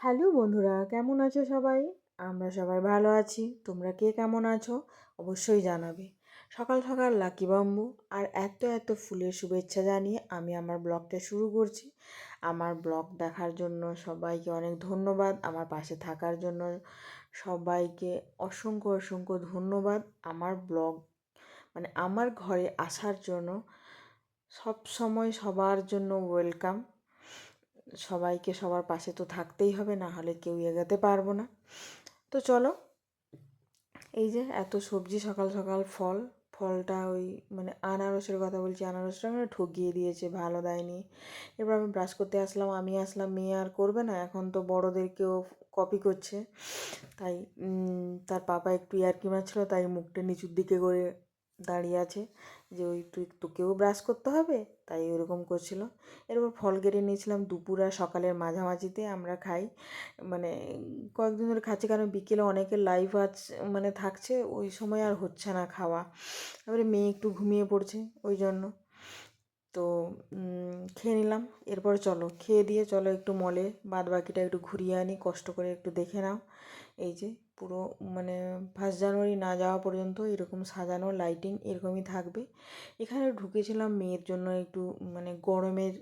Hello বন্ধুরা, কেমন আছো সবাই? আমরা সবাই ভালো আছি। তোমরা কে কেমন আছো? অবশ্যই জানাবে। সকাল সকাল লাকি বাম্বু আর এত এত ফুলের শুভেচ্ছা জানিয়ে আমি আমার ব্লগটা শুরু করছি। আমার ব্লগ দেখার জন্য সবাইকে অনেক ধন্যবাদ। আমার পাশে থাকার জন্য সবাইকে অসংখ্য অসংখ্য ধন্যবাদ। আমার ব্লগ মানে আমার ঘরে আসার জন্য সব সময় সবার জন্য ওয়েলকাম। সবাইকে সবার পাশে তো থাকতেই হবে, না হলে কেউ এগাতে পারব না। তো চলো, এই যে এত সবজি, সকাল সকাল ফল, ফলটা ওই মানে আনারসের কথা বলছি, আনারসটা মানে ঠকিয়ে দিয়েছে, ভালো দেয়নি। এবার আমি ব্রাশ করতে আসলাম, আমি আসলাম, মেয়ে আর করবে না, এখন তো বড়োদেরকেও কপি করছে। তাই তার পাপা একটু ইয়ার্কি মারছিল, তাই মুখটা নিচুর দিকে করে দাঁড়িয়ে আছে যে ওই তুই, তোকেও ব্রাশ করতে হবে, তাই ওরকম করছিল। এরপর ফল কেটে নিয়েছিলাম দুপুর আর সকালের মাঝামাঝিতে আমরা খাই। মানে কয়েকদিন ধরে খাচ্ছি কারণ বিকেলে অনেকের লাইভ আজ মানে থাকছে, ওই সময় আর হচ্ছে না খাওয়া। তারপরে মেয়ে একটু ঘুমিয়ে পড়ছে, ওই জন্য। তো খেয়ে নিলাম। এরপর চলো, খেয়ে দিয়ে চলো একটু মলে বাদ বাকিটা একটু ঘুরিয়ে আনি, কষ্ট করে একটু দেখে নাও। এই যে, পুরো মানে ফার্স্ট জানুয়ারি না যাওয়া পর্যন্ত এরকম সাজানো লাইটিং এরকমই থাকবে। এখানে ঢুকেছিলাম মেয়ের জন্য একটু মানে গরমের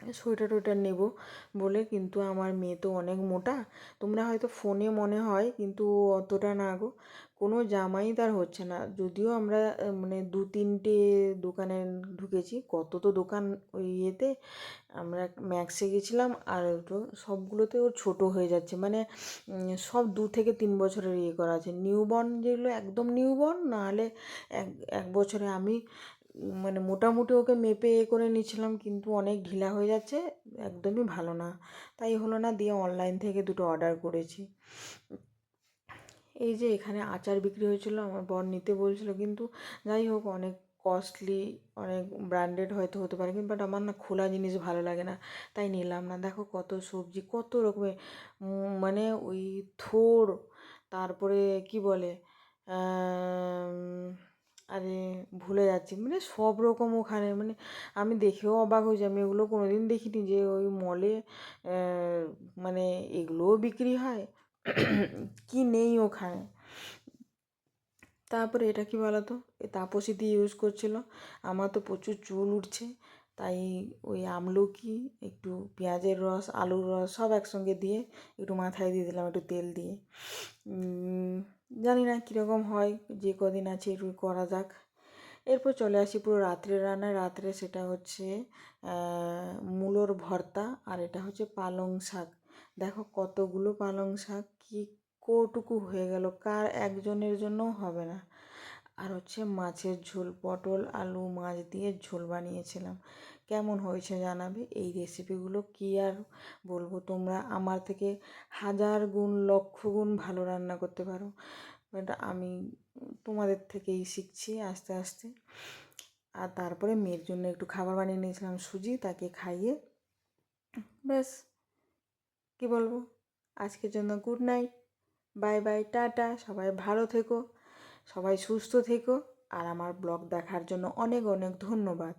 সোয়েটার টোয়েটার নেব বলে, কিন্তু আমার মেয়ে তো অনেক মোটা। তোমরা হয়তো ফোনে মনে হয়, কিন্তু অতটা না গো। কোনো জামাই তার হচ্ছে না। যদিও আমরা মানে দু তিনটে দোকানে ঢুকেছি, কত তো দোকান ওই ইয়েতে, আমরা ম্যাক্সে গেছিলাম আর সবগুলোতে ওর ছোটো হয়ে যাচ্ছে। মানে সব দু থেকে তিন বছরের ইয়ে করা আছে। নিউবর্ন যেগুলো একদম নিউবর্ন, নাহলে এক এক বছরে আমি মানে মোটামুটি ওকে মেপে এ করে নিয়েছিলাম কিন্তু অনেক ঢিলা হয়ে যাচ্ছে, একদমই ভালো না। তাই হলো না, দিয়ে অনলাইন থেকে দুটো অর্ডার করেছি। এই যে এখানে আচার বিক্রি হয়েছিল, আমার বর নিতে বলছিল, কিন্তু যাই হোক অনেক কস্টলি অনেক ব্র্যান্ডেড হয়তো হতে পারে, কিন্তু বাট আমার না খোলা জিনিস ভালো লাগে না, তাই নিলাম না। দেখো কত সবজি, কত রকমের মানে ওই থোর, তারপরে কি বলে আরে ভুলে যাচ্ছি মানে সব রকম ওখানে মানে আমি দেখেও অবাক হয়েছি, আমি এগুলো কোনো দিন দেখিনি যে ওই মলে মানে এগুলোও বিক্রি হয় কি নেই ওখানে? তারপরে এটা কি বলতো? তাপসী দিয়ে ইউজ করছিল। আমার তো প্রচুর চুল উঠছে। তাই ওই আমলকি, একটু পেঁয়াজের রস, আলুর রস সব একসঙ্গে দিয়ে একটু মাথায় দিয়ে দিলাম, একটু তেল দিয়ে। জানি না কীরকম হয়, যে কদিন আছে একটু করা যাক। এরপর চলে আসি পুরো রাত্রে রান্না রাত্রে সেটা হচ্ছে মূলোর ভর্তা আর এটা হচ্ছে পালং শাক। দেখো কতগুলো পালং শাক, কী কোটুকু হয়ে গেল, কার একজনের জন্যও হবে না। আর হচ্ছে মাছের ঝোল, পটল, আলু, মাছ দিয়ে ঝোল বানিয়েছিলাম। কেমন হয়েছে জানাবে? এই রেসিপিগুলো কী আর বলব? তোমরা আমার থেকে হাজার গুণ, লক্ষ গুণ ভালো রান্না করতে পারো। বাট আমি তোমাদের থেকেই শিখছি আস্তে আস্তে। আর তারপরে মেয়ের জন্য একটু খাবার বানিয়ে নিয়েছিলাম সুজি, তাকে খাইয়ে ব্যাস। কী বলব? আজকের জন্য good night bye bye tata, সবাই ভালো থেকো, সবাই সুস্থ থেকো, আর আমার ব্লগ দেখার জন্য অনেক অনেক ধন্যবাদ।